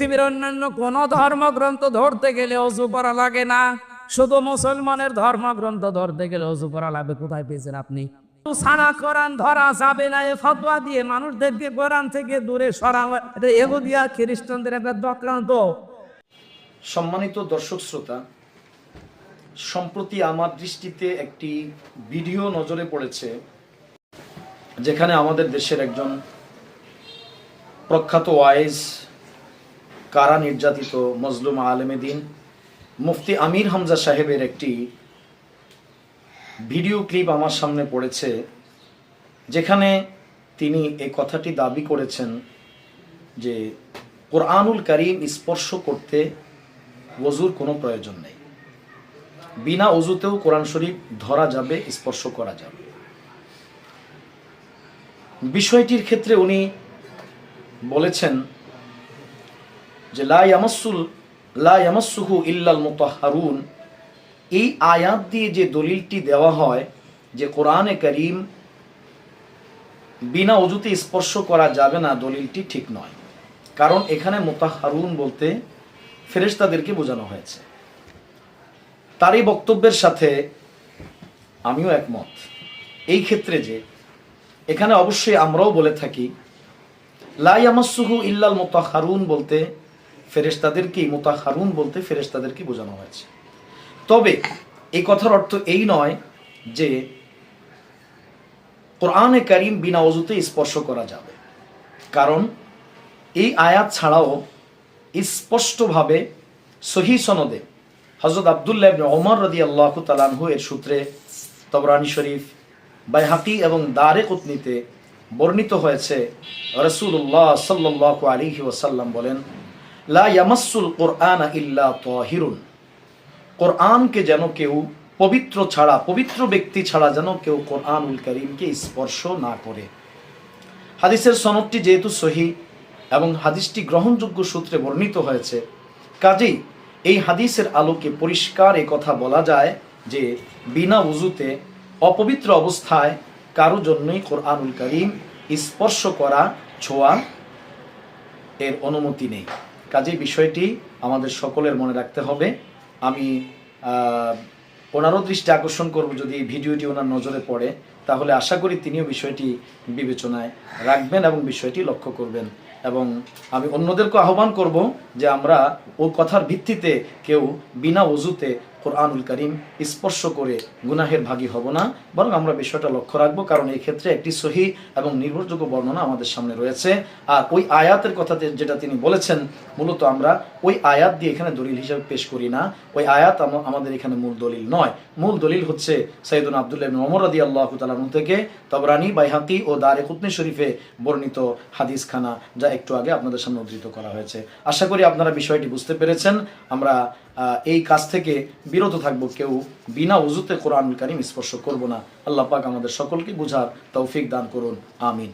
পৃথিবীর অন্যান্য কোন ধর্মগ্রন্থ ধরতে গেলে অজু করা লাগে না। শুধু মুসলমানের ধর্মগ্রন্থ ধরতে গেলে অজু করা লাগবে। কোথায় পেয়েছেন আপনি? কোরআন ধরা যাবে না, এ ফতোয়া দিয়ে মানুষদেরকে কোরআন থেকে দূরে সরা এগুদিয়া খ্রিস্টানদের একটা দক্রান্ত। সম্মানিত দর্শক শ্রোতা, সম্প্রতি আমার দৃষ্টিতে একটি ভিডিও নজরে পড়েছে, যেখানে আমাদের দেশের একজন প্রখ্যাত ওয়াইজ কারা নির্যাতিত মজলুম আলমেদিন মুফতি আমির হামজা সাহেবের একটি ভিডিও ক্লিপ আমার সামনে পড়েছে, যেখানে তিনি এই কথাটি দাবি করেছেন যে, কোরআনুল করিম স্পর্শ করতে ওজুর কোনো প্রয়োজন নেই। বিনা অজুতেও কোরআন শরীফ ধরা যাবে, স্পর্শ করা যাবে। বিষয়টির ক্ষেত্রে উনি বলেছেন যে লা ইয়ামাসুল ইল্লাল মুতাহহারুন। এই আয়াত দিয়ে যে দলিলটি দেওয়া হয় যে কোরআনে করিম বিনা অজুতে স্পর্শ করা যাবে না, দলিলটি ঠিক নয়। কারণ এখানে মোতাহারুন বলতে ফেরেশতাদেরকে বোঝানো হয়েছে। তার এই বক্তব্যের সাথে আমিও একমত। এই ক্ষেত্রে যে এখানে অবশ্যই আমরাও বলে থাকি লাই লাইয়ামাসুহু ইল্লাল মোতাহারুন বলতে ফেরেশতাদেরকেই মোতাহারুন বলতে ফেরেশতাদেরকে বোঝানো হয়েছে? তবে এই কথার অর্থ এই নয় যে কোরআনে করিম বিনা অজুতে স্পর্শ করা যাবে। কারণ এই আয়াত ছাড়াও স্পষ্টভাবে সহি সনদে হজরত আবদুল্লাহ ওমর রদি আল্লাহ তালানহু এর সূত্রে তবরানি শরীফ, বাইহাকি এবং দারে কুতনিতে বর্ণিত হয়েছে। রসুল্লাহ সাল্লাহ আলিহি ওসাল্লাম বলেন লা কোরআন ইল্লা কোরআনকে যেন কেউ পবিত্র ছাড়া, পবিত্র ব্যক্তি ছাড়া যেন কেউ কোরআনুল করিমকে স্পর্শ না করে। হাদিসের সনদটি যেহেতু সহি এবং হাদিসটি গ্রহণযোগ্য সূত্রে বর্ণিত হয়েছে, কাজেই এই হাদিসের আলোকে পরিষ্কার কথা বলা যায় যে বিনা উজুতে অপবিত্র অবস্থায় কারও জন্যই কোরআনুল করিম স্পর্শ করা, ছোঁয়া এর অনুমতি নেই। কাজেই বিষয়টি আমাদের সকলের মনে রাখতে হবে। আমি ওনারও দৃষ্টি আকর্ষণ করব যদি ভিডিওটি ওনার নজরে পড়ে। তাহলে আশা করি তিনিও বিষয়টি বিবেচনায় রাখবেন এবং বিষয়টি লক্ষ্য করবেন। এবং আমি অন্যদেরকে আহ্বান করব যে আমরা ও কথার ভিত্তিতে কেউ বিনা অজুতে কোরআনুল করিম স্পর্শ করে গুনাহের ভাগী হব না, বরং আমরা বিষয়টা লক্ষ্য রাখব, কারণ এই ক্ষেত্রে একটি সহি এবং নির্ভরযোগ্য বর্ণনা আমাদের সামনে রয়েছে। আর ওই আয়াতের কথা যেটা তিনি বলেছেন, মূলত আমরা ওই আয়াত দিয়ে এখানে দলিল হিসেবে পেশ করি না। ওই আয়াত আমাদের এখানে মূল দলিল নয়। মূল দলিল হচ্ছে সৈয়দুল আবদুল্লাহ ওমর রাদি আল্লাহ তালানু থেকে তবরানি, বাইহাকি ও দারে কুতনি শরীফে বর্ণিত হাদিস খানা যা একটু আগে আপনাদের সামনে উদ্ধৃত করা হয়েছে। আশা করি আপনারা বিষয়টি বুঝতে পেরেছেন। আমরা এই কাজ থেকে বিরত থাকব কেউ বিনা উজুতে কোরআন কারিম স্পর্শ করব না। আল্লাহ পাক আমাদের সকলকে বুঝার তৌফিক দান করুন। আমিন।